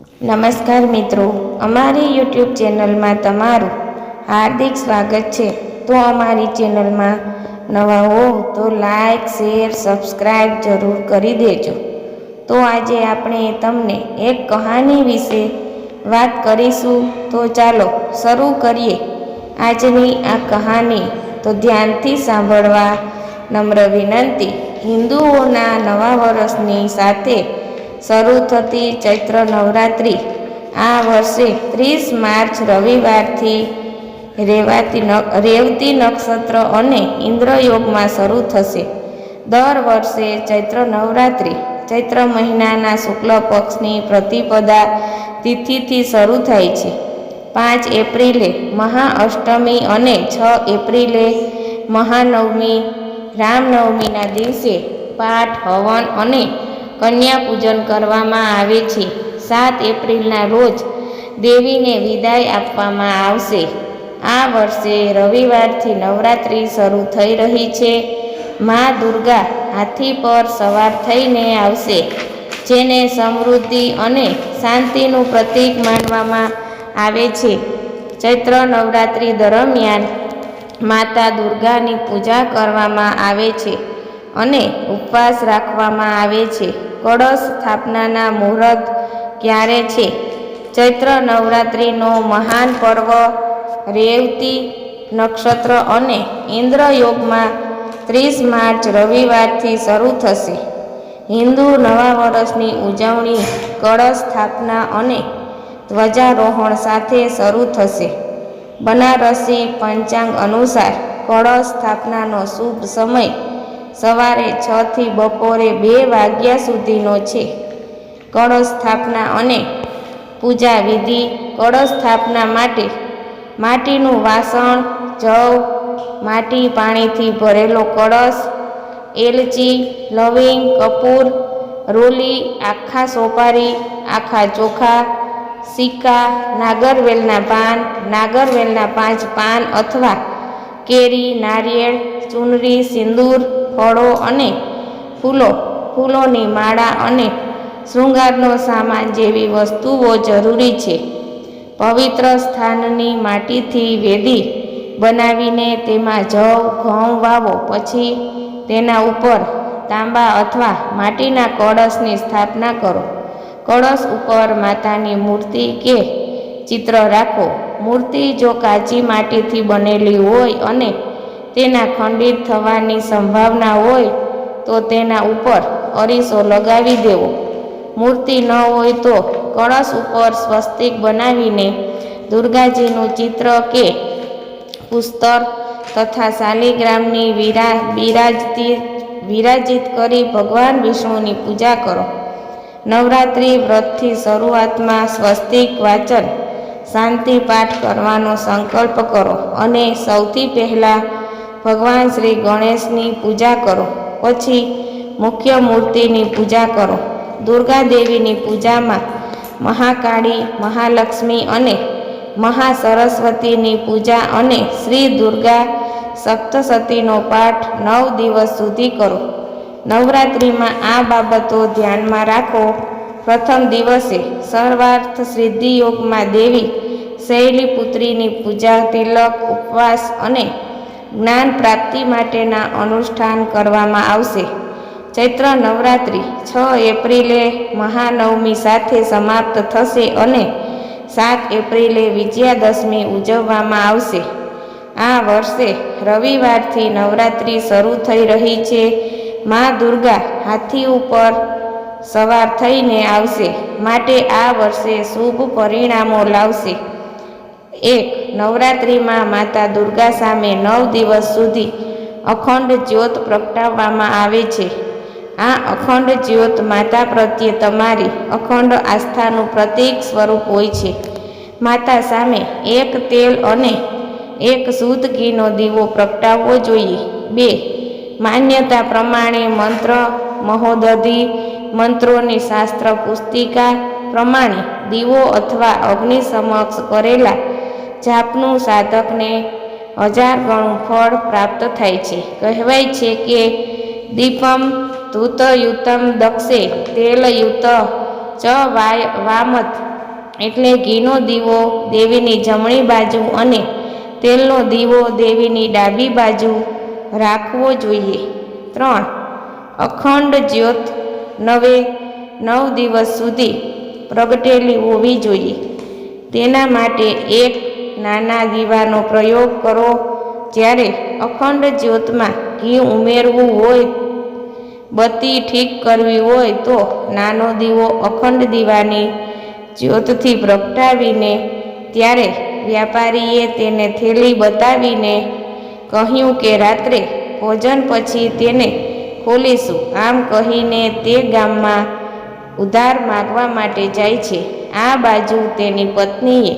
નમસ્કાર મિત્રો, અમારી યુટ્યુબ ચેનલમાં તમારું હાર્દિક સ્વાગત છે. તો અમારી ચેનલમાં નવા હો તો લાઈક, શેર સબસ્ક્રાઈબ જરૂર કરી દેજો. તો આજે આપણે તમને એક કહાની વિશે વાત કરીશું. તો ચાલો શરૂ કરીએ. આજની આ કહાની તો ધ્યાનથી સાંભળવા નમ્ર વિનંતી. હિન્દુઓના નવા વર્ષની સાથે શરૂ થતી ચૈત્ર નવરાત્રિ. આ વર્ષે ત્રીસ માર્ચ રવિવારથી રેવાતી રેવતી નક્ષત્ર અને ઇન્દ્રયોગમાં શરૂ થશે. દર વર્ષે ચૈત્ર નવરાત્રિ, ચૈત્ર મહિનાના શુક્લ પક્ષની પ્રતિપદા તિથિથી શરૂ થાય છે. પાંચ એપ્રિલે મહાઅષ્ટમી અને છ એપ્રિલે મહાનવમી, રામનવમીના દિવસે પાઠ, હવન અને કન્યા પૂજન કરવામાં આવે છે. સાત એપ્રિલના રોજ દેવીને વિદાય આપવામાં આવશે. આ વર્ષે રવિવારથી નવરાત્રિ શરૂ થઈ રહી છે. મા દુર્ગા હાથી પર સવાર થઈને આવશે, જેને સમૃદ્ધિ અને શાંતિનું પ્રતીક માનવામાં આવે છે. ચૈત્ર નવરાત્રિ દરમિયાન માતા દુર્ગાની પૂજા કરવામાં આવે છે અને ઉપવાસ રાખવામાં આવે છે. કળશ સ્થાપનાના મુહૂર્ત ક્યારે છે? ચૈત્ર નવરાત્રિનો મહાન પર્વ રેવતી નક્ષત્ર અને ઇન્દ્રયોગમાં ત્રીસ માર્ચ રવિવારથી શરૂ થશે. હિન્દુ નવા વર્ષની ઉજવણી કળશ સ્થાપના અને ધ્વજારોહણ સાથે શરૂ થશે. બનારસી પંચાંગ અનુસાર કળશ સ્થાપનાનો શુભ સમય સવારે છ થી બપોરે બે વાગ્યા સુધીનો છે. કળશ સ્થાપના અને પૂજા વિધિ કળશ સ્થાપના માટે માટીનું વાસણ, જવ, માટી પાણીથી ભરેલો કળશ, એલચી, લવિંગ, કપૂર, રોલી, આખા સોપારી, આખા ચોખા, સિક્કા, નાગરવેલના પાન, નાગરવેલના પાંચ પાન અથવા કેરી, નારિયેળ, ચૂનરી, સિંદૂર ફળો અને ફૂલો, ફૂલોની માળા અને શૃંગારનો સામાન જેવી વસ્તુઓ જરૂરી છે. પવિત્ર સ્થાનની માટીથી વેદી બનાવીને તેમાં જવ, ઘઉં, વાવો, પછી તેના ઉપર તાંબા અથવા માટીના કળશની સ્થાપના કરો. કળશ ઉપર માતાની મૂર્તિ કે ચિત્ર રાખો. મૂર્તિ જો કાચી માટીથી બનેલી હોય અને તેના ખંડિત થવાની સંભાવના હોય તો તેના ઉપર અરીસો લગાવી દેવો. મૂર્તિ ન હોય તો કળશ ઉપર સ્વસ્તિક બનાવીને દુર્ગાજીનું ચિત્ર કે પુસ્તર તથા શાલિગ્રામની વિરા, બિરાજતી વિરાજિત કરી ભગવાન વિષ્ણુની પૂજા કરો. નવરાત્રિ વ્રતથી શરૂઆતમાં સ્વસ્તિક વાચન, શાંતિ પાઠ કરવાનો સંકલ્પ કરો અને સૌથી પહેલાં ભગવાન શ્રી ગણેશની પૂજા કરો. પછી મુખ્ય મૂર્તિની પૂજા કરો. દુર્ગા દેવીની પૂજામાં મહાકાળી, મહાલક્ષ્મી અને મહાસરસ્વતીની પૂજા અને શ્રી દુર્ગા સપ્તસતીનો પાઠ નવ દિવસ સુધી કરો. નવરાત્રિમાં આ બાબતો ધ્યાનમાં રાખો. પ્રથમ દિવસે સર્વાર્થ સિદ્ધિ યોગમાં દેવી શૈલીપુત્રીની પૂજા, તિલક, ઉપવાસ અને જ્ઞાન પ્રાપ્તિ માટેના અનુષ્ઠાન કરવામાં આવશે. ચૈત્ર નવરાત્રિ છ એપ્રિલે મહાનવમી સાથે સમાપ્ત થશે અને સાત એપ્રિલે વિજયાદશમી ઉજવવામાં આવશે. આ વર્ષે રવિવારથી નવરાત્રિ શરૂ થઈ રહી છે. મા દુર્ગા હાથી ઉપર સવાર થઈને આવશે. માટે આ વર્ષે શુભ પરિણામો લાવશે. એક નવરાત્રિમાં માતા દુર્ગા સામે નવ દિવસ સુધી અખંડ જ્યોત પ્રગટાવવામાં આવે છે. આ અખંડ જ્યોત માતા પ્રત્યે તમારી અખંડ આસ્થાનું પ્રતીક સ્વરૂપ હોય છે. માતા સામે એક તેલ અને એક શુદ્ધ ઘીનો દીવો પ્રગટાવવો જોઈએ. બે, માન્યતા પ્રમાણે મંત્ર, મહોદધિ, મંત્રોની શાસ્ત્ર પુસ્તિકા પ્રમાણે દીવો અથવા અગ્નિ સમક્ષ કરેલા જાપનું સાધકને હજાર ગણું ફળ પ્રાપ્ત થાય છે. કહેવાય છે કે દીપમ ધૂતયુતમ દક્ષે તેલયુત ચ વામત એટલે ઘીનો દીવો દેવીની જમણી બાજુ અને તેલનો દીવો દેવીની ડાબી બાજુ રાખવો જોઈએ. ત્રણ, અખંડ જ્યોત નવે નવ દિવસ સુધી પ્રગટેલી હોવી જોઈએ. તેના માટે એક નાના દીવાનો પ્રયોગ કરો. જ્યારે અખંડ જ્યોતમાં ઘી ઉમેરવું હોય, બત્તી ઠીક કરવી હોય, તો નાનો દીવો અખંડ દીવાની જ્યોતથી પ્રગટાવીને, ત્યારે વ્યાપારીએ તેને થેલી બતાવીને કહ્યું કે રાત્રે ભોજન પછી તેને ખોલીશું. આમ કહીને તે ગામમાં ઉધાર માગવા માટે જાય છે. આ બાજુ તેની પત્નીએ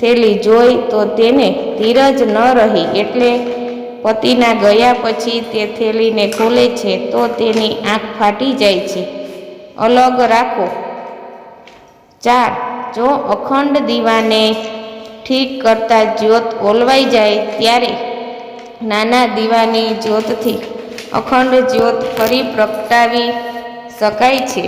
થેલી જોઈ તો તેને ધીરજ ન રહી. એટલે પતિના ગયા પછી તે થેલીને ખોલે છે તો તેની આંખ ફાટી જાય છે. અલગ રાખો. ચાર. જો અખંડ દીવાને ઠીક કરતા જ્યોત ઓલવાઈ જાય ત્યારે નાના દીવાની જ્યોતથી અખંડ જ્યોત ફરી પ્રગટાવી શકાય છે.